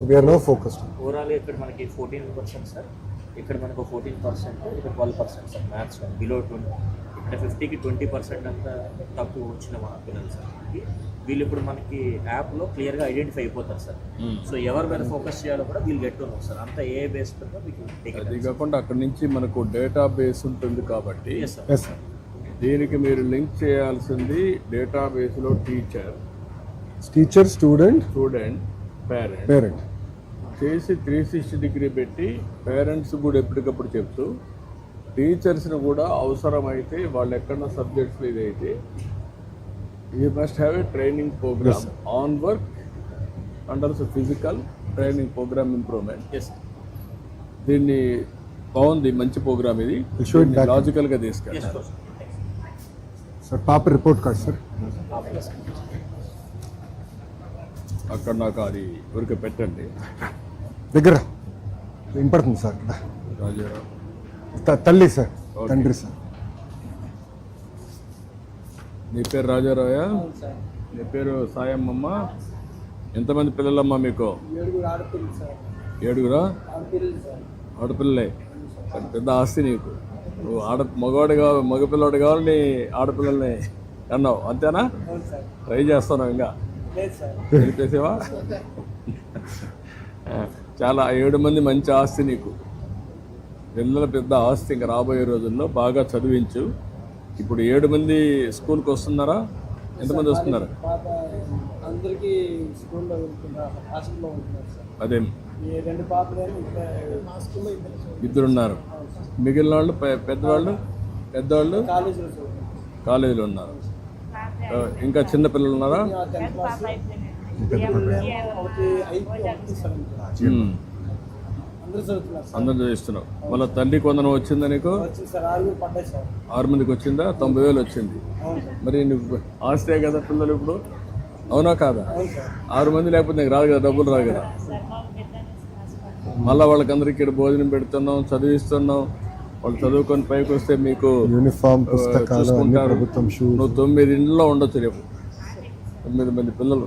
We are no focused overall ఇక్కడ మనకి fourteen percent sir ఇక్కడ మనకు ఫోర్టీన్ పర్సెంట్ ఇక్కడ twelve percent sir maths below twenty ఇక్కడ ఫిఫ్టీకి ట్వంటీ పర్సెంట్ అంతా తక్కువ వచ్చిన మా పిల్లలు సార్ మనకి వీళ్ళు ఇప్పుడు మనకి యాప్లో క్లియర్గా ఐడెంటిఫై అయిపోతారు సార్ సో ఎవరి మీద ఫోకస్ చేయాలో కూడా వీళ్ళు గెట్ ఉన్నారు సార్ అంతా ఏ బేస్ మీకు అది కాకుండా అక్కడి నుంచి మనకు డేటా బేస్ ఉంటుంది కాబట్టి ఎస్ సార్ ఎస్ సార్ దీనికి మీరు లింక్ చేయాల్సింది డేటా బేస్లో teacher teacher student student parent parent చేసి త్రీ సిక్స్టీ డిగ్రీ పెట్టి పేరెంట్స్ కూడా ఎప్పటికప్పుడు చెప్తూ టీచర్స్ని కూడా అవసరమైతే వాళ్ళు ఎక్కడ సబ్జెక్ట్స్ ఇదైతే you must have a training programme on work under physical training programme improvement yes దీన్ని బాగుంది మంచి ప్రోగ్రామ్ ఇది. లాజికల్గా తీసుకెళ్ళి ఎస్ సార్ పాప రిపోర్ట్ కార్డ్ సార్ అక్కడ నాకు అది ఊరికే పెట్టండి దగ్గర వినపడుతుంది సార్? తల్లి సార్ తండ్రి సార్. నీ పేరు రాజారావా నీ పేరు సాయమ్మమ్మ. ఎంతమంది పిల్లలమ్మా మీకు? ఏడుగురు ఆడపిల్లలు పెద్ద ఆస్తి నీకు. నువ్వు ఆడ మగవాడు కావాలి మగపిల్లవాడు కావాలి నీ ఆడపిల్లల్ని అన్నావు. అంతేనా? ట్రై చేస్తాను ఇంకా. తెలిపేసేవా చాలా ఏడు మంది మంచి ఆస్తి నీకు. పిల్లల పెద్ద ఆస్తి ఇంకా రాబోయే రోజుల్లో బాగా చదివించు. ఇప్పుడు ఏడు మంది స్కూల్కి వస్తున్నారా? ఎంతమంది వస్తున్నారు? అందరికీ స్కూల్లో హాస్టల్లో అదే? రెండు ఇద్దరున్నారు. మిగిలిన వాళ్ళు పెద్దవాళ్ళు? పెద్దవాళ్ళు? కాలేజీలో ఉన్నారు. ఇంకా చిన్న పిల్లలు ఉన్నారా? అందరూ చదివిస్తున్నావు మళ్ళీ తల్లి కొందరం వచ్చిందా నీకు? వచ్చింది సార్ ఆరుగురు పడ్డాయి సార్. ఆరు మందికి వచ్చిందా? తొంభై వేలు వచ్చింది. మరి నువ్వు ఆస్తే కదా పిల్లలు ఇప్పుడు? అవునా కాదా? అవును సార్. ఆరు మంది లేకపోతే నీకు రాదు కదా డబ్బులు రాదు కదా. మళ్ళీ వాళ్ళకందరికీ ఇక్కడ భోజనం పెడుతున్నాం చదివిస్తున్నాం. వాళ్ళు చదువుకొని పైకి వస్తే మీకు యూనిఫామ్ పుస్తకాలు నువ్వు తొమ్మిది ఇంట్లో ఉండొచ్చు రేపు. తొమ్మిది మంది పిల్లలు.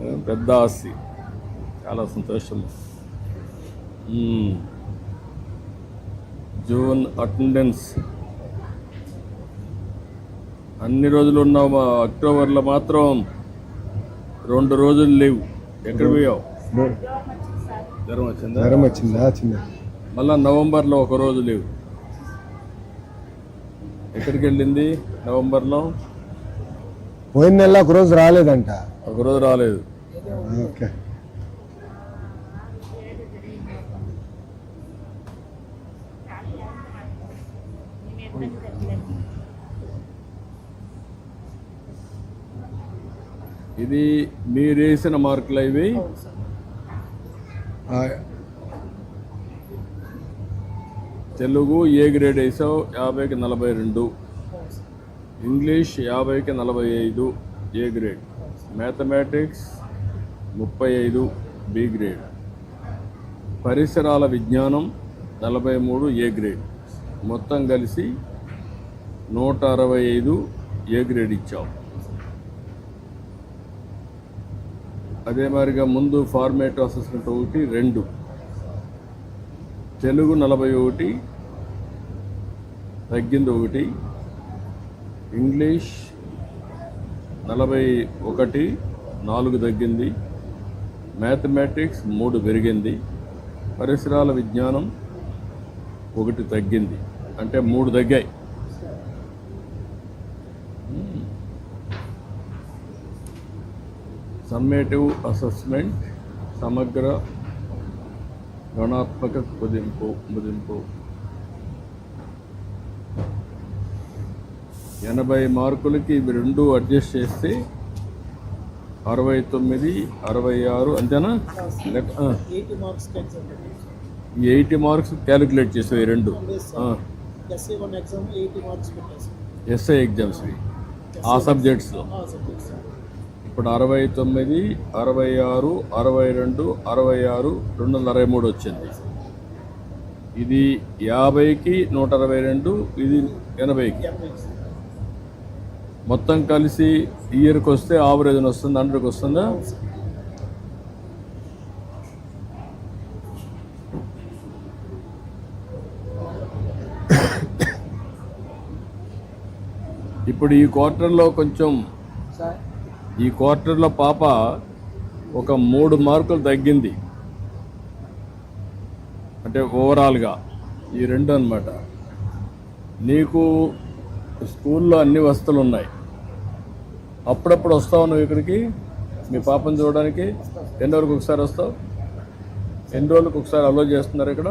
పెద్ద ఆస్తి చాలా సంతోషం. June attendance. అన్ని రోజులు ఉన్నావు మా అక్టోబర్లో మాత్రం. రెండు రోజులు లేవు. ఎక్కడ పోయావు? జ్వరం వచ్చిందా? జ్వరం వచ్చిందా? చిన్న మళ్ళా నవంబర్లో ఒక రోజు లేవు. ఎక్కడికి వెళ్ళింది నవంబర్లో? పోయిన నెల ఒక రోజు రాలేదంట. ఒక రోజు రాలేదు. ఓకే. ఇది మీరు వేసిన మార్కులు ఇవి ఆ, తెలుగు ఏ గ్రేడ్ వేసావు? యాభైకి నలభై రెండు. ఇంగ్లీష్ యాభైకి నలభై ఐదు. A grade? మ్యాథమెటిక్స్ ముప్పై ఐదు బి గ్రేడ్. పరిసరాల విజ్ఞానం నలభై మూడు ఏ గ్రేడ్. మొత్తం కలిసి నూట అరవై ఐదు ఏ గ్రేడ్ ఇచ్చాం. అదే మాదిరిగా ముందు ఫార్మేట్ అసెస్మెంట్ ఒకటి రెండు. తెలుగు నలభై ఒకటి తగ్గింది ఒకటి. ఇంగ్లీష్ నలభై ఒకటి నాలుగు తగ్గింది. మ్యాథమెటిక్స్ మూడు పెరిగింది. పరిసరాల విజ్ఞానం ఒకటి తగ్గింది. అంటే మూడు తగ్గాయి. సమ్మేటివ్ అసెస్మెంట్ సమగ్ర గణాత్మక కుదింపు ముదింపు ఎనభై మార్కులకి ఇవి రెండు అడ్జస్ట్ చేస్తే అరవై తొమ్మిది అరవై ఆరు అంతేనా. ఎయిటీ మార్క్స్ క్యాలిక్యులేట్ చేసావు రెండు. ఎస్ఐ ఎగ్జామ్స్వి ఆ. సబ్జెక్ట్స్లో సబ్జెక్ట్స్ ఇప్పుడు అరవై తొమ్మిది అరవై ఆరు అరవై రెండు అరవై ఆరు రెండు వందల అరవై మూడు వచ్చింది. ఇది యాభైకి నూట అరవై రెండు ఇది ఎనభైకి. మొత్తం కలిసి ఇయర్కి వస్తే ఆవరేజన్ వస్తుంది హండ్రెడ్కి వస్తుందా? ఇప్పుడు ఈ క్వార్టర్లో కొంచెం ఈ క్వార్టర్లో పాప ఒక మూడు మార్కులు తగ్గింది. అంటే ఓవరాల్గా ఈ రెండు అనమాట నీకు స్కూల్లో అన్ని వస్తువులు ఉన్నాయి. అప్పుడప్పుడు వస్తావు నువ్వు ఇక్కడికి మీ పాపను చూడడానికి. ఎన్ని రోజులకు ఒకసారి వస్తావు? ఎన్ని రోజులకు ఒకసారి అలో చేస్తున్నారు ఇక్కడ?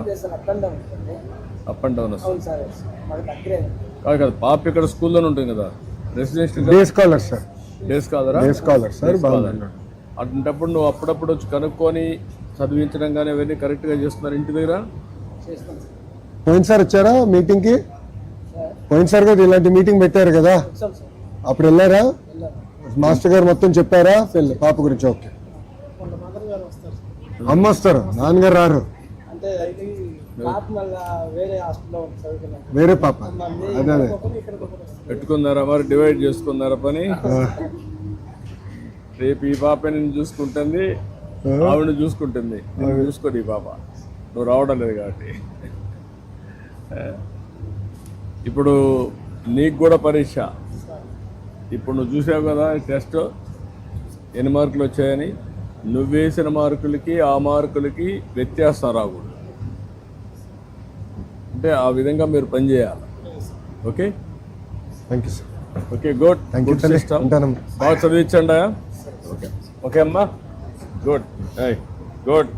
అప్ అండ్ డౌన్ కాదు కదా పాప ఇక్కడ స్కూల్లోనే ఉంటుంది కదా. Residential day scholar sir day scholar అటువంటప్పుడు నువ్వు అప్పుడప్పుడు వచ్చి కనుక్కొని చదివించడం కానీ అవన్నీ కరెక్ట్గా చేస్తున్నారు ఇంటి దగ్గర? చేస్తాం సార్ పోయినసారి వచ్చారా మీటింగ్కి? సార్. పోయినసారి కూడా ఇలాంటి మీటింగ్ పెట్టారు కదా? అప్పుడు వెళ్ళారా? వెళ్ళాం. మాస్టర్ గారు మొత్తం చెప్పారా? వెళ్ళి పాప గురించి ఓకే. అమ్మ వస్తారు నాన్నగారు రారు. వేరే పాప. అదే అదే. పెట్టుకున్నారా మరి? డివైడ్ చేసుకున్నారా పని? రేపు ఈ పాప నేను చూసుకుంటుంది ఆవిడ చూసుకుంటుంది. చూసుకోడు ఈ పాప. నువ్వు రావడం లేదు కాబట్టి. ఇప్పుడు నీకు కూడా పరీక్ష. ఇప్పుడు నువ్వు చూసావు కదా టెస్ట్ ఎన్ని మార్కులు వచ్చాయని? నువ్వు వేసిన మార్కులకి ఆ మార్కులకి వ్యత్యాసం రాకూడదు. అంటే ఆ విధంగా మీరు పనిచేయాలి okay? Thank you sir okay good. Thank you system బాగా చదివించండి. ఓకే. ఓకే అమ్మా. గుడ్. గుడ్.